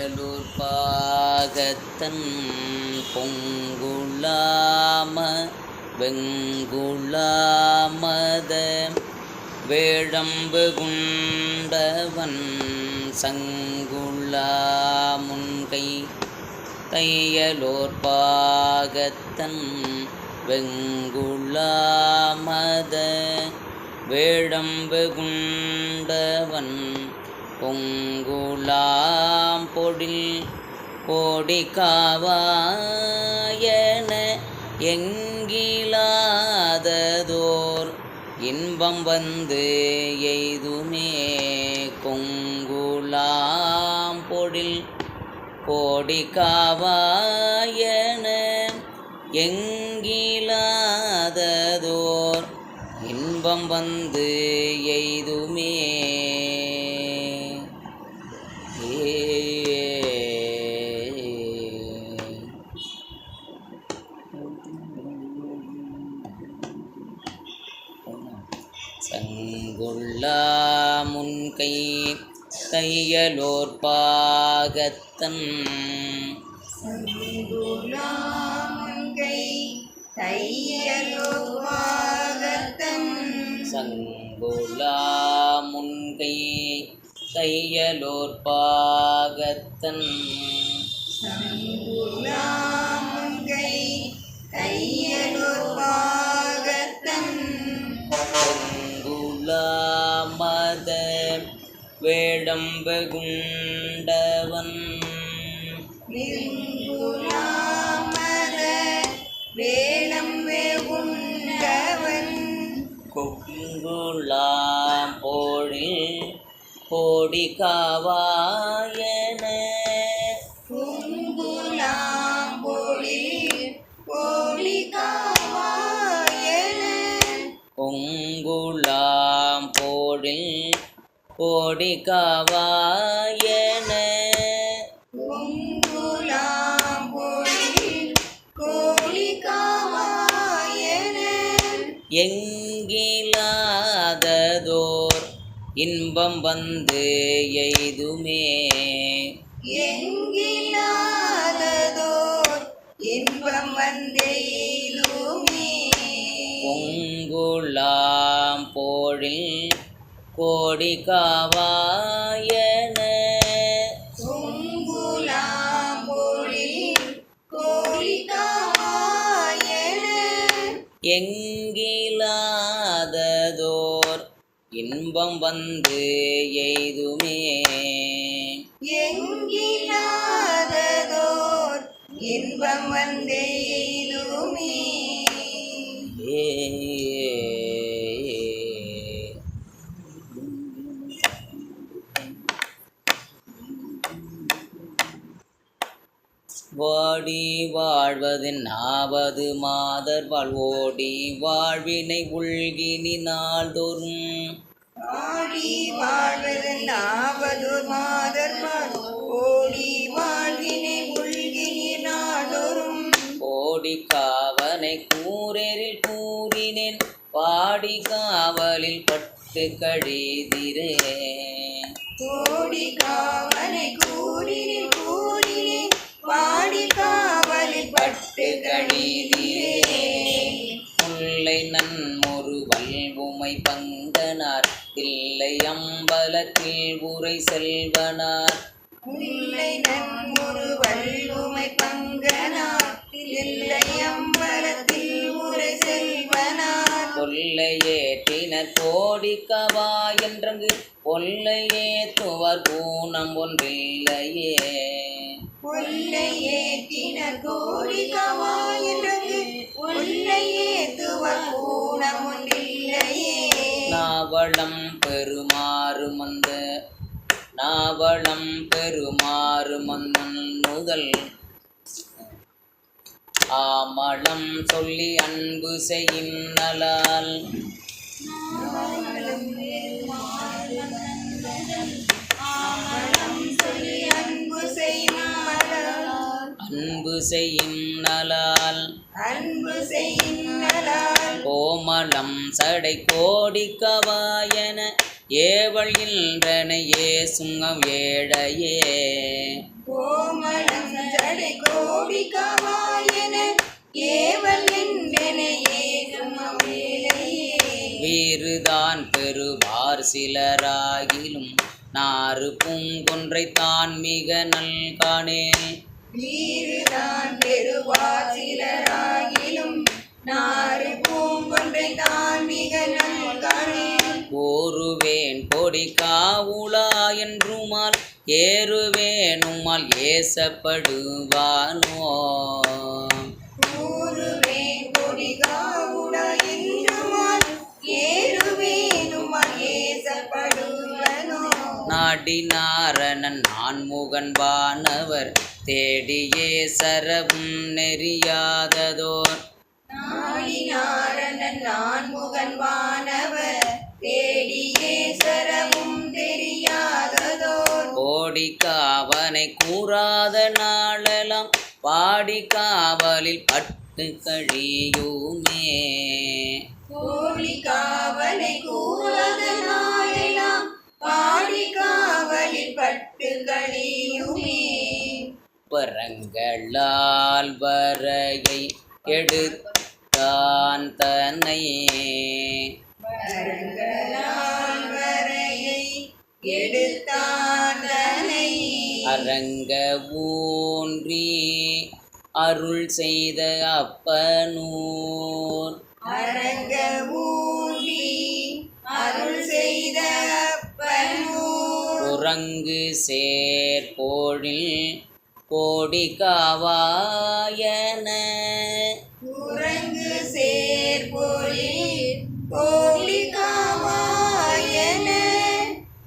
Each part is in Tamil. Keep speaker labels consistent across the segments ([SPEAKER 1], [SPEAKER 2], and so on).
[SPEAKER 1] தையலூர் பாகத்தன் பொங்குளாம வெங்குளாமத வேழம்பு குண்டவன் சங்குளாமுன்கை தையலோர் பாகத்தன் வெங்குளாமத வேழம்பு குண்டவன் பொங்குலாம் கோடில் கோடி காவாயன எங்கிலாததோர் இன்பம் வந்து எய்துமே கொங்குலாம் பொடில் கோடி காவாயன எங்கிலாததோர் இன்பம் வந்து எய்துமே முன்கை தையலோர் பாகத்தன்
[SPEAKER 2] சங்குலாமுன்கை தையலுவாகத்தன்
[SPEAKER 1] சங்குள்ளா முன்கை தையலோர் பாகத்தன்
[SPEAKER 2] சங்குலாமுன்கை தையலுவாகத்தன்
[SPEAKER 1] பொங்குலா மத
[SPEAKER 2] வேடம்புகுண்டவன்.
[SPEAKER 1] கொங்குலாம் போழில் கோடி காவாயன. கோடி காவாயன எங்கிலாததோர் இன்பம் வந்து எய்துமே.
[SPEAKER 2] எங்கிலாததோர் இன்பம் வந்தெய்துமே
[SPEAKER 1] கோடி காவாயன. எங்கிலாததோர் இன்பம் வந்து எய்துமே.
[SPEAKER 2] எங்கிலாததோர் இன்பம் வந்தெய்துமே
[SPEAKER 1] வாடி வாழ்வது நாவது மாதர் வாழ்வோடி வாழ்வினை உள்கினி நாள்தோறும்
[SPEAKER 2] ஆடி வாழ்வது நாவது மாதர் ஓடி வாழ்வினை உள்கினி நாடொரும்
[SPEAKER 1] கோடி காவனை கூரேரில் கூறினேன் பாடி காவலில் பட்டு கழிதிரே.
[SPEAKER 2] கோடி காவலை கூறினே கழிதிரே
[SPEAKER 1] முல்லை நன்மொரு வல்வுமை பங்கனார் தில்லை அம்பலத்தில் உரை செல்வனார்.
[SPEAKER 2] முல்லை நன்முரு வள்ளுமை பங்கனார் இல்லை அம்பலத்தில் உரை செல்வனார்.
[SPEAKER 1] கொல்லையேற்றினர் கோடி கவா என்றங்கு கொல்லையே துவர் கூணம் ஒன்றில்லையே.
[SPEAKER 2] கொல்லையேற்றினர் கோடி கவா என்றது கொல்லையே துவர் கூணம் ஒன்றில்லையே.
[SPEAKER 1] நாவளம் பெருமாறு மந்த நாவளம் பெருமாறு மந்தன் முதல். ஆமளம் சொல்லி அன்பு செய்யின்னலால்
[SPEAKER 2] ஆமணம்
[SPEAKER 1] செய்யின்னலால்
[SPEAKER 2] அன்பு செய்யின்னலால்
[SPEAKER 1] கோமளம் சடை கோடி கவாயன ஏவல் இன்றனையே சுங்கம் ஏழையே.
[SPEAKER 2] கோமளம் ஜடை கோடி கவாயன ஏவல் என்றனையே சுமவேலையே
[SPEAKER 1] வீறுதான் பெறுவார் சிலராகிலும் நாறு பூங்கொன்றை தான் மிக நல்கானேன்
[SPEAKER 2] வீறுதான் பெறுவார் சிலராகிலும் நாறு பூங்கொன்றை தான் மிக நல்கானே
[SPEAKER 1] கூறுவேன் கொடி காவுளா என்றுமால் ஏறுவேனுமால் ஏசப்படுவானோ.
[SPEAKER 2] கூறுவேன் கொடிகாவுடா என்றுமால் ஏறுவேனுமால் ஏசப்படுவனோ.
[SPEAKER 1] நாடினாரணன் நான் முகன்பானவர் தேடியே சரவும் நெறியாததோர்.
[SPEAKER 2] நான் முகன் வானவர் தேடியே சரமும் தெரியாததோர்.
[SPEAKER 1] கோடி காவனை கூறாத நாளெல்லாம் பாடி காவலில் பட்டு கழியுமே.
[SPEAKER 2] கோழி காவலை கூறாத நாளெல்லாம் பாடி காவலில் பட்டு கழியுமே.
[SPEAKER 1] பரங்களால் வரையை எடுத்தான் தன்னை. அரங்க ஊன்றி அருள் செய்த அப்பனூர்.
[SPEAKER 2] அரங்க ஊழி அருள் செய்த அப்பனூர்.
[SPEAKER 1] உறங்கு சேர்போழில் கோடி காவாயன.
[SPEAKER 2] உறங்கு சேர்பொழில் கோழி காவாயன.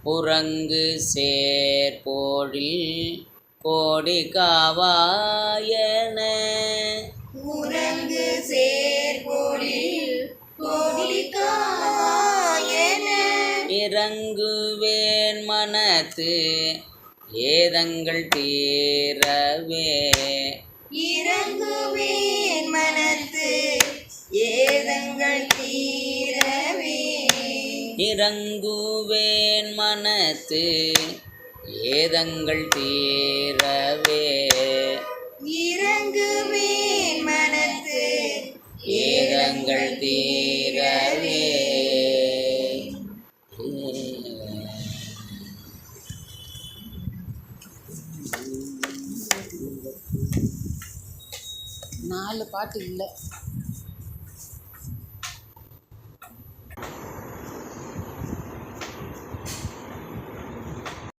[SPEAKER 1] உறங்கு சேர்போழில் கோடி காவாயன.
[SPEAKER 2] உறங்கு சேர்பொழில் கோழி காவாயன.
[SPEAKER 1] இறங்குவேன் மனத்து ஏதங்கள் தீரவே
[SPEAKER 2] இறங்குவேன் மனத்து ஏதங்கள் தீரவே.
[SPEAKER 1] இறங்குவேன் மனத்து ஏதங்கள் தீரவே.
[SPEAKER 2] இறங்குவேன் மனத்து
[SPEAKER 1] ஏதங்கள் தீரவே.
[SPEAKER 3] நாலு பாட்டு இல்லை.